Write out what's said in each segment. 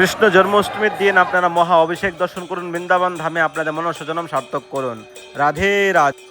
কৃষ্ণ জন্মাষ্টমীর দিন আপনারা মহা অভিষেক দর্শন করুন, বৃন্দাবন ধামে আপনাদের মনসজনম সার্থক করুন। রাধে রাধে।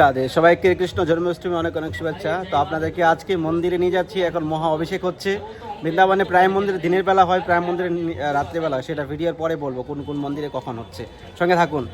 রাধে, সবাইকে কৃষ্ণ জন্মাষ্টমী অনেক অনেক শুভেচ্ছা। তো আপনাদেরকে আজকে মন্দিরে নিয়ে যাচ্ছি, এখন মহা অভিষেক হচ্ছে। বৃন্দাবনে প্রায় মন্দিরে, দিনের বেলা হয় প্রায় মন্দিরে রাত্রেবেলা। সেটা ভিডিওর পরে বলব, কোন কোন মন্দিরে কখন হচ্ছে। সঙ্গে থাকুন।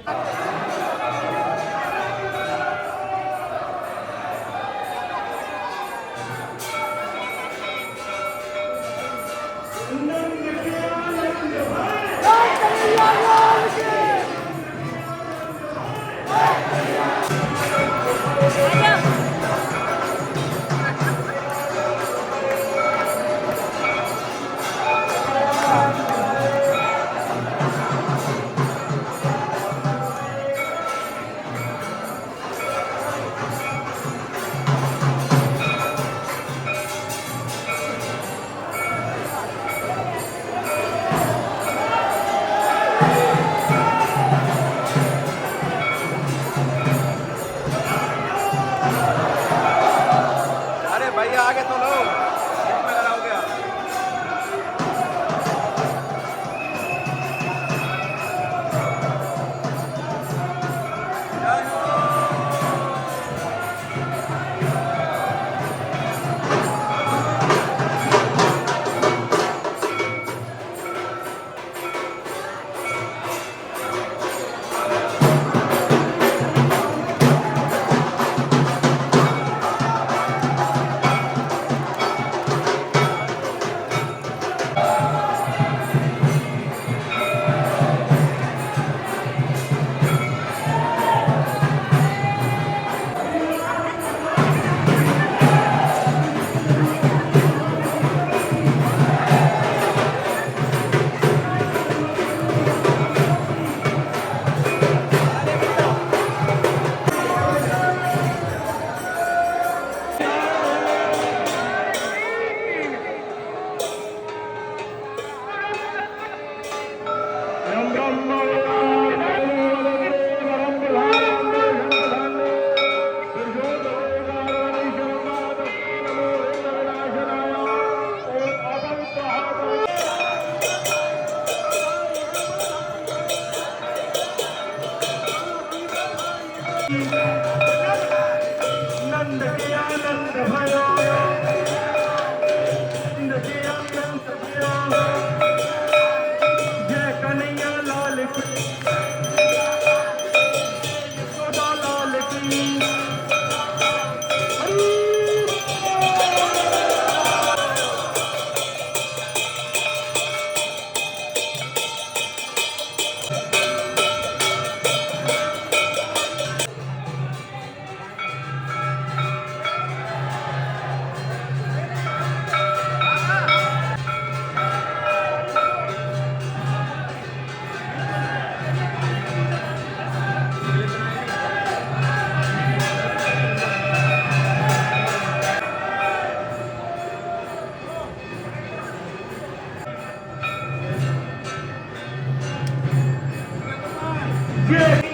Yeah.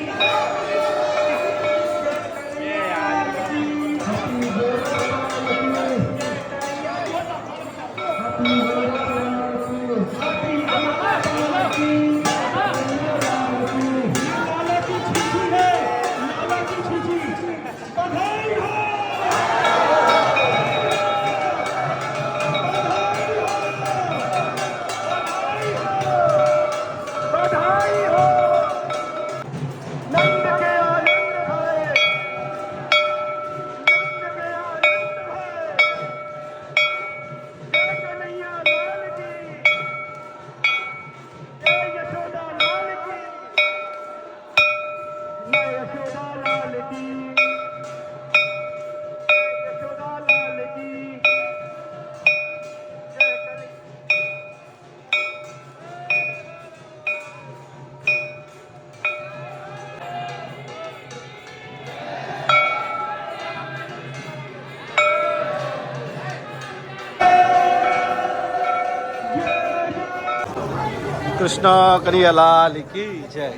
कृष्ण कन्हैया लाल की जय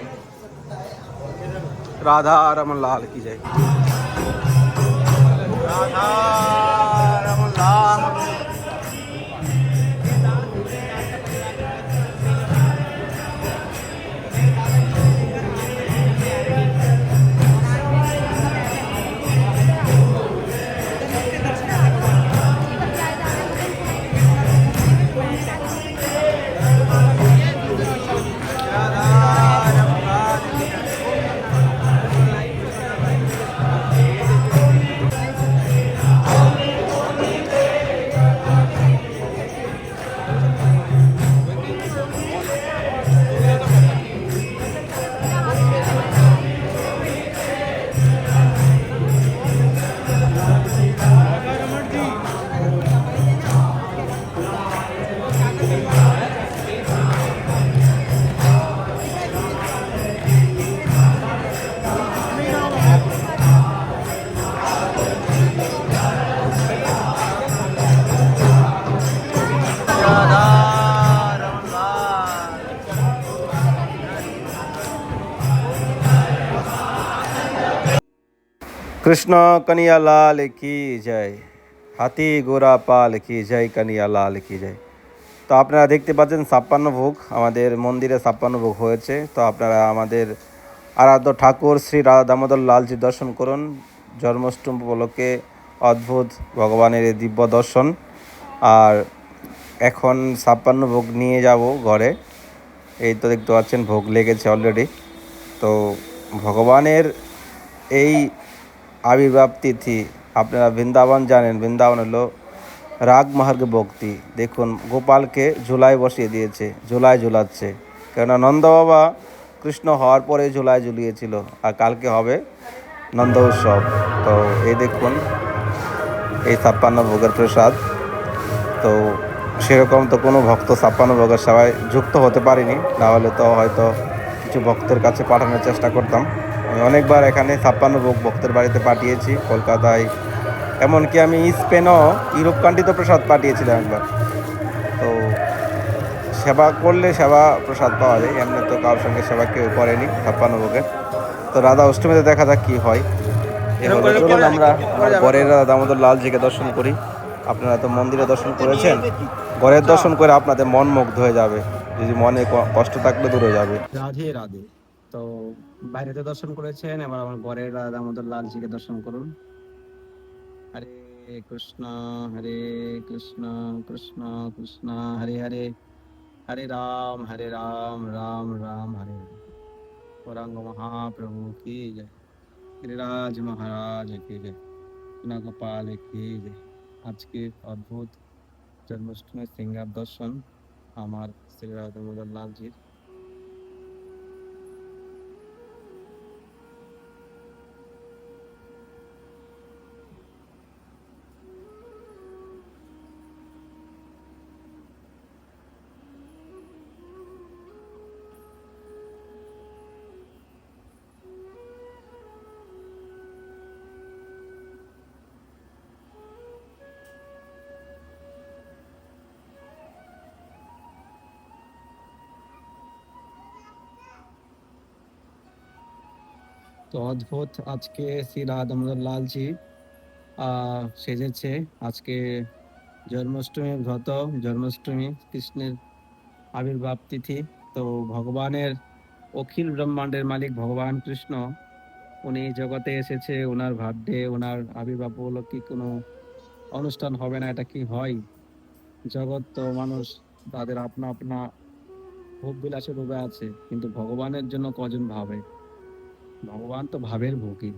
राधा रमन लाल की जय কৃষ্ণ কনিয়া লাল কি জয়। হাতি গোরা পাল কি জয় কনিয়া লাল কি জয়। তো আপনারা দেখতে পাচ্ছেন ছাপ্পান্ন ভোগ, আমাদের মন্দিরে ছাপ্পান্ন ভোগ হয়েছে। তো আপনারা আমাদের আরাধ্য ঠাকুর শ্রী রাধা দামোদর লালজি দর্শন করুন। জন্মাষ্টমী উপলক্ষে অদ্ভুত ভগবানের দিব্য দর্শন। আর এখন ছাপ্পান্ন ভোগ নিয়ে যাব ঘরে। এই তো দেখতে পাচ্ছেন ভোগ লেগেছে অলরেডি তো ভগবানের এই আবির্ভাব তিথি আপনারা বৃন্দাবন জানেন, বৃন্দাবন হলো রাগ মার্গ ভক্তি। দেখুন, গোপালকে ঝুলাই বসিয়ে দিয়েছে, ঝুলাই ঝুলাচ্ছে। কেননা নন্দ বাবা কৃষ্ণ হওয়ার পরে ঝুলাই ঝুলিয়েছিল, আর কালকে হবে নন্দ উৎসব। তো এই দেখুন, এই ছাপ্পান্ন ভোগের প্রসাদ। তো সেরকম তো কোনো ভক্ত ছাপ্পান্ন ভোগের সেবায় যুক্ত হতে পারিনি। না হলে তো হয়তো কিছু ভক্তের কাছে পাঠানোর চেষ্টা করতাম। আমি অনেকবার এখানে ছাপ্পান্ন ভোগ ভক্তের বাড়িতে পাঠিয়েছি কলকাতায়। এমনকি আমি স্পেনও ইউরোপ কান্ট্রিতে প্রসাদ পাঠিয়েছিলাম একবার। তো সেবা করলে সেবা প্রসাদ পাওয়া যায় এমনি তো কারোর সঙ্গে সেবা কেউ করেনি ছাপ্পান্ন ভোগের তো রাধা অষ্টমীতে দেখা যাক কী হয়। চলুন আমরা বরের রাধা দামোদর লালজিকে দর্শন করি। আপনারা তো মন্দিরে দর্শন করেছেন। ঘরের দর্শন করে আপনাদের মন মুগ্ধ হয়ে যাবে। যদি মনে ক- কষ্ট থাকলে দূরে যাবে। রাধে রাধে। তো বাইরেতে দর্শন করেছেন, এবার আমার বরের দামোদর লালজিকে দর্শন করুন। হরে কৃষ্ণ হরে কৃষ্ণ কৃষ্ণ কৃষ্ণ, হরে হরে হরে রাম হরে রাম রাম রাম, হরে পরাঙ্গ মহাপ্রভু কি জয়। গিরিরাজ মহারাজ কি জয়। গোপাল কি জয়। আজকে অদ্ভুত জন্মাষ্টমী সিঙ্গার দর্শন আমার শ্রী রাধা লালজির। তো অদ্ভুত। আজকে শ্রী রাধামোদন লালজি সেজেছে। আজকে জন্মাষ্টমী ব্রত, জন্মাষ্টমী কৃষ্ণের আবির্ভাব তিথি। তো ভগবানের অখিল ব্রহ্মাণ্ডের মালিক ভগবান কৃষ্ণ, উনি জগতে এসেছে। ওনার ভাগ্যে ওনার আবির্ভাব উপলক্ষে কোনো অনুষ্ঠান হবে না, এটা কি হয়? জগৎ তো মানুষ, তাদের আপনা আপনা ভোগ বিলাসের ডুবে আছে। কিন্তু ভগবানের জন্য কজন ভাবে? ভগবান তো ভাবের ভোগী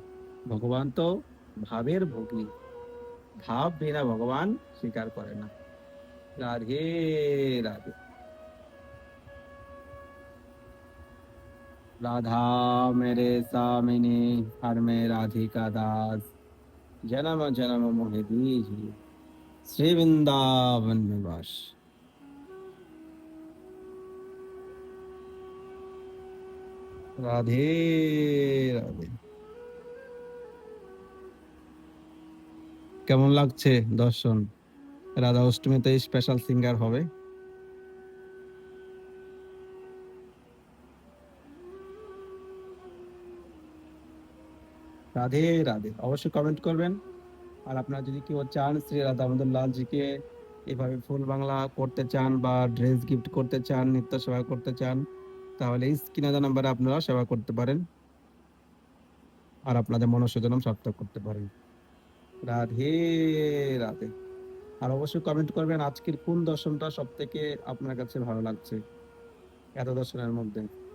ভগবান তো ভাবের ভোগী ভাব বিনা ভগবান স্বীকার করে না রাধে রাধে राधा मेरे सामिनी हर में राधिका दास जन्म जन्म मोहे दीजिए श्री वृंदावन निवास রাধে রাধে। কেমন লাগছে দর্শন? রাধা অষ্টমীতে স্পেশাল সিঙ্গার হবে? রাধে রাধে, অবশ্যই কমেন্ট করবেন। আর আপনারা যদি কেউ চান শ্রী রাধা আমাদের লালজিকে এভাবে ফুল বাংলা করতে চান বা ড্রেস গিফট করতে চান, নিত্য সেবা করতে চান তাহলে স্ক্রিনে নাম্বারে আপনারা সেবা করতে পারেন। আর আপনাদের মনস্যজনম সার্থক করতে পারেন। রাধে রাধে। আর অবশ্যই কমেন্ট করবেন আজকের কোন দর্শনটা সব থেকে আপনার কাছে ভালো লাগছে। এত দর্শনের মধ্যে।